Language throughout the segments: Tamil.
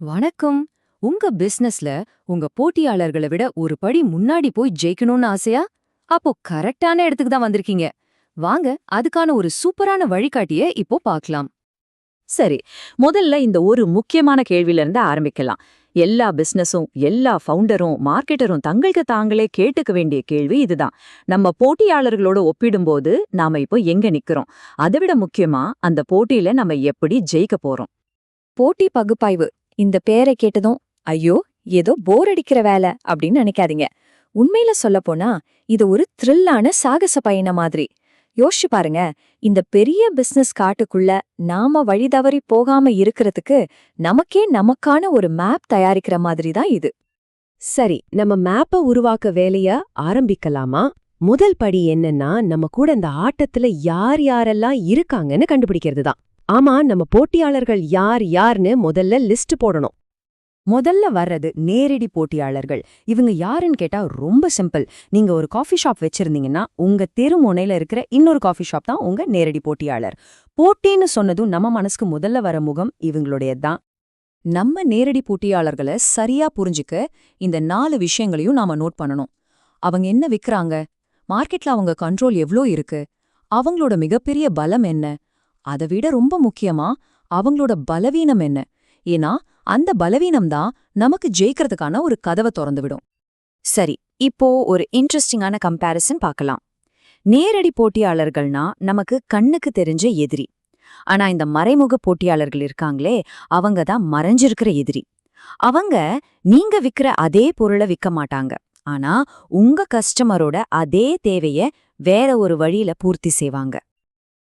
வணக்கம். உங்க பிசினஸ்ல உங்க போட்டியாளர்களை விட ஒரு படி முன்னாடி போய் ஜெயிக்கணும்னு ஆசையா? அப்போ கரெக்டான இடத்துக்கு தான் வந்திருக்கீங்க. வாங்க அதுக்கான ஒரு சூப்பரான வழிகாட்டிய இப்போ பார்க்கலாம். சரி முதல்ல இந்த ஒரு முக்கியமான கேள்வியில இருந்து ஆரம்பிக்கலாம். எல்லா பிசினஸும் எல்லா ஃபவுண்டரும் மார்க்கெட்டரும் தங்களுக்கு தாங்களே கேட்டுக்க வேண்டிய கேள்வி இதுதான். நம்ம போட்டியாளர்களோட ஒப்பிடும்போது நாம இப்போ எங்க நிக்கிறோம்? அதை விட முக்கியமா அந்த போட்டியில நம்ம எப்படி ஜெயிக்க போறோம்? போட்டி பகுப்பாய்வு. இந்த பேரை கேட்டதும் ஐயோ ஏதோ போர் அடிக்கிற வேலை அப்படின்னு நினைக்காதீங்க. உண்மையில சொல்லப்போனா இது ஒரு த்ரில்லான சாகச பயணம் மாதிரி. யோசிச்சு பாருங்க இந்த பெரிய பிசினஸ் காட்டுக்குள்ள நாம வழி தவறி போகாம இருக்கிறதுக்கு நமக்கே நமக்கான ஒரு மேப் தயாரிக்கிற மாதிரி தான் இது. சரி நம்ம மேப்ப உருவாக்க வேலைய ஆரம்பிக்கலாமா? முதல் படி என்னன்னா நம்ம கூட இந்த ஆட்டத்துல யார் யாரெல்லாம் இருக்காங்கன்னு கண்டுபிடிக்கிறது தான். ஆமா நம்ம போட்டியாளர்கள் யார் யார்னு முதல்ல லிஸ்ட் போடணும். முதல்ல வர்றது நேரடி போட்டியாளர்கள். இவங்க யாருன்னு கேட்டா ரொம்ப சிம்பிள். நீங்க ஒரு காஃபி ஷாப் வச்சிருந்தீங்கன்னா உங்க தெரு முனையில இருக்கிற இன்னொரு காஃபி ஷாப் தான் உங்க நேரடி போட்டியாளர். போட்டின்னு சொன்னதும் நம்ம மனசுக்கு முதல்ல வர முகம் இவங்களுடையதுதான். நம்ம நேரடி போட்டியாளர்களை சரியா புரிஞ்சுக்க இந்த நாலு விஷயங்களையும் நாம நோட் பண்ணணும். அவங்க என்ன விக்கிறாங்க? மார்க்கெட்ல அவங்க கண்ட்ரோல் எவ்ளோ இருக்கு? அவங்களோட மிகப்பெரிய பலம் என்ன? அதை விட ரொம்ப முக்கியமா அவங்களோட பலவீனம் என்ன? ஏன்னா அந்த பலவீனம் தான் நமக்கு ஜெயிக்கிறதுக்கான ஒரு கதவை திறந்து விடும் சரி இப்போ ஒரு இன்ட்ரெஸ்டிங்கான கம்பேரிசன் பார்க்கலாம். நேரடி போட்டியாளர்கள்னா நமக்கு கண்ணுக்கு தெரிஞ்ச எதிரி. ஆனா இந்த மறைமுக போட்டியாளர்கள் இருக்காங்களே அவங்க தான் மறைஞ்சிருக்கிற எதிரி. அவங்க நீங்க விக்கிற அதே பொருளை விற்க மாட்டாங்க. ஆனா உங்க கஸ்டமரோட அதே தேவைய வேற ஒரு வழியில பூர்த்தி செய்வாங்க.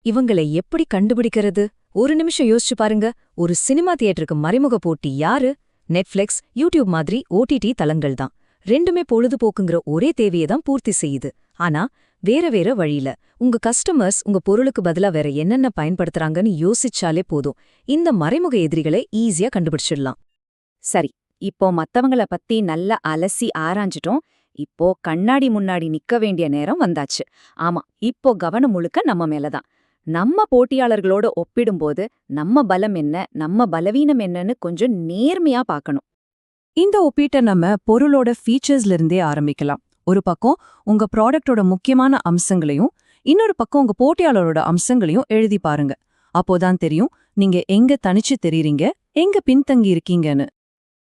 இவங்களை எப்படி கண்டுபிடிக்கிறது? ஒரு நிமிஷம் யோசிச்சு பாருங்க. ஒரு சினிமா தியேட்டருக்கு மறைமுக போட்டி யாரு? நெட்ஃபிளிக்ஸ் யூடியூப் மாதிரி ஓடிடி தளங்கள் தான். ரெண்டுமே பொழுதுபோக்குங்கிற ஒரே தேவையை தான் பூர்த்தி செய்யுது. ஆனா வேற வேற வழியில. உங்க கஸ்டமர்ஸ் உங்க பொருளுக்கு பதிலா வேற என்னென்ன பயன்படுத்துறாங்கன்னு யோசிச்சாலே போதும். இந்த மறைமுக எதிரிகளை ஈஸியா கண்டுபிடிச்சிடலாம். சரி இப்போ மத்தவங்கள பத்தி நல்லா அலசி ஆராய்ஞ்சிட்டோம். இப்போ கண்ணாடி முன்னாடி நிக்க வேண்டிய நேரம் வந்தாச்சு. ஆமா இப்போ கவனம் முழுக்க நம்ம மேலதான். நம்ம போட்டியாளர்களோட ஒப்பிடும்போது நம்ம பலம் என்ன நம்ம பலவீனம் என்னன்னு கொஞ்சம் நேர்மையா பார்க்கணும். இந்த ஒப்பீட்டை நம்ம பொருளோட ஃபீச்சர்ஸ்ல இருந்தே ஆரம்பிக்கலாம். ஒரு பக்கம் உங்க ப்ராடக்டோட முக்கியமான அம்சங்களையும் இன்னொரு பக்கம் உங்க போட்டியாளரோட அம்சங்களையும் எழுதி பாருங்க. அப்போதான் தெரியும் நீங்க எங்க தனிச்சு தெரியுறீங்க எங்க பின்தங்கி இருக்கீங்கன்னு.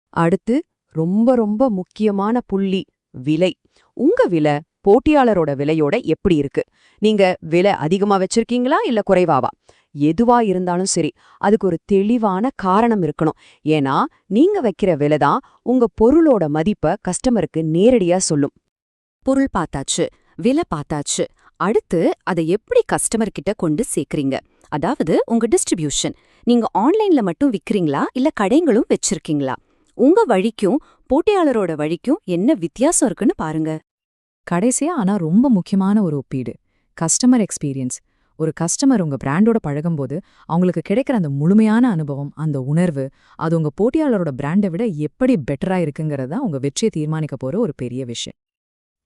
அடுத்து ரொம்ப ரொம்ப முக்கியமான புள்ளி விலை. உங்க விலை போட்டியாளரோட விலையோட எப்படி இருக்கு? நீங்க விலை அதிகமா வச்சிருக்கீங்களா? இல்ல குறைவாவா? எதுவா இருந்தாலும் சரி அதுக்கு ஒரு தெளிவான காரணம் இருக்கணும். ஏன்னா நீங்க வைக்கிற விலை தான் உங்க பொருளோட மதிப்ப கஸ்டமருக்கு நேரடியா சொல்லும். பொருள் பார்த்தாச்சு விலை பார்த்தாச்சு அடுத்து அதை எப்படி கஸ்டமர் கிட்ட கொண்டு சேர்க்கறீங்க? அதாவது உங்க டிஸ்ட்ரிபியூஷன். நீங்க ஆன்லைன்ல மட்டும் விக்கிறீங்களா? இல்ல கடைங்களும் வச்சிருக்கீங்களா? உங்க வழிக்கும் போட்டியாளரோட வழிக்கும் என்ன வித்தியாசம் இருக்குன்னு பாருங்க. கடைசியா ஆனா ரொம்ப முக்கியமான ஒரு ஒப்பீடு. கஸ்டமர் எக்ஸ்பீரியன்ஸ் ஒரு கஸ்டமர் உங்க பிராண்டோட பழகும்போது அவங்களுக்கு கிடைக்கிற அந்த முழுமையான அனுபவம் அந்த உணர்வு அது உங்க போட்டியாளரோட பிராண்டை விட எப்படி பெட்டரா இருக்குங்கிறது உங்க வெற்றியை தீர்மானிக்க போற ஒரு பெரிய விஷயம்.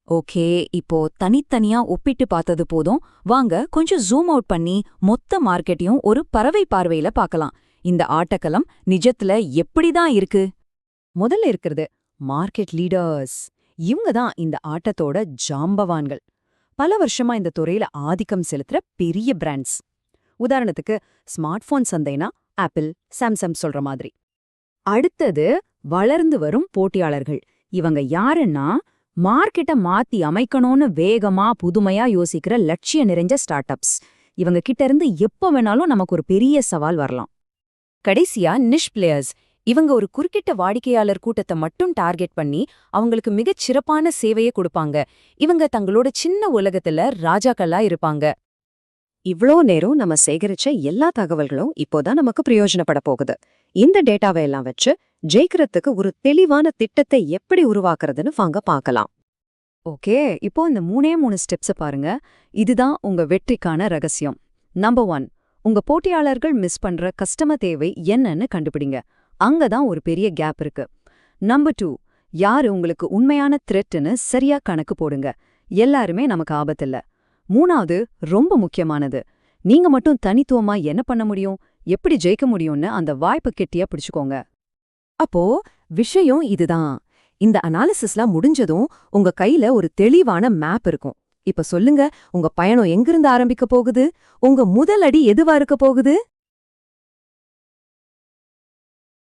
ஓகே இப்போ தனித்தனியா ஒப்பிட்டு பார்த்தது போதும். வாங்க கொஞ்சம் ஜூம் அவுட் பண்ணி மொத்த மார்க்கெட்டையும் ஒரு பறவை பார்வையில பார்க்கலாம். இந்த ஆட்டக்களம் நிஜத்துல எப்படிதான் இருக்கு? முதல்ல இருக்கிறது மார்க்கெட் லீடர்ஸ் இவங்க தான் இந்த ஆட்டத்தோட ஜாம்பவான்கள். பல வருஷமா இந்த துறையில ஆதிக்கம் செலுத்துற பெரிய பிராண்ட்ஸ் உதாரணத்துக்கு ஸ்மார்ட் போன் சந்தைனா ஆப்பிள் சாம்சங் சொல்ற மாதிரி. அடுத்தது வளர்ந்து வரும் போட்டியாளர்கள். இவங்க யாருன்னா மார்க்கெட்டை மாத்தி அமைக்கணும்னு வேகமா புதுமையா யோசிக்கிற லட்சிய நிறைஞ்ச ஸ்டார்ட் அப்ஸ் இவங்க கிட்ட இருந்து எப்ப வேணாலும் நமக்கு ஒரு பெரிய சவால் வரலாம். கடைசியா நிஷ் பிளேயர்ஸ் இவங்க ஒரு குறுக்கிட்ட வாடிக்கையாளர் கூட்டத்தை மட்டும் டார்கெட் பண்ணி அவங்களுக்கு மிகச் சிறப்பான சேவையை கொடுப்பாங்க. இவங்க தங்களோட சின்ன உலகத்துல ராஜாக்களா இருப்பாங்க. இவ்ளோ நேரம் நம்ம சேகரிச்ச எல்லா தகவல்களும் இப்போதான் நமக்கு பிரயோஜனப்பட போகுது. இந்த டேட்டாவை எல்லாம் வச்சு ஜெயிக்கிறதுக்கு ஒரு தெளிவான திட்டத்தை எப்படி உருவாக்குறதுன்னு வாங்க பார்க்கலாம். ஓகே இப்போ இந்த மூணே மூணு ஸ்டெப்ஸை பாருங்க. இதுதான் உங்க வெற்றிக்கான ரகசியம். நம்பர் ஒன் உங்க போட்டியாளர்கள் மிஸ் பண்ற கஸ்டமர் தேவை என்னன்னு கண்டுபிடிங்க. அங்கதான் ஒரு பெரிய கேப் இருக்கு. நம்பர் டூ யாரு உங்களுக்கு உண்மையான த்ரெட்னு சரியா கணக்கு போடுங்க. எல்லாருமே நமக்கு ஆபத்தில்ல. மூணாவது ரொம்ப முக்கியமானது. நீங்க மட்டும் தனித்துவமா என்ன பண்ண முடியும்? எப்படி ஜெயிக்க முடியும்னு அந்த வாய்ப்பு கெட்டியா பிடிச்சுக்கோங்க. அப்போ விஷயம் இதுதான். இந்த அனாலிசிஸ்லாம் முடிஞ்சதும் உங்க கையில ஒரு தெளிவான மேப் இருக்கும். இப்ப சொல்லுங்க உங்க பயணம் எங்கிருந்து ஆரம்பிக்க போகுது? உங்க முதல் அடி எதுவா இருக்க போகுது?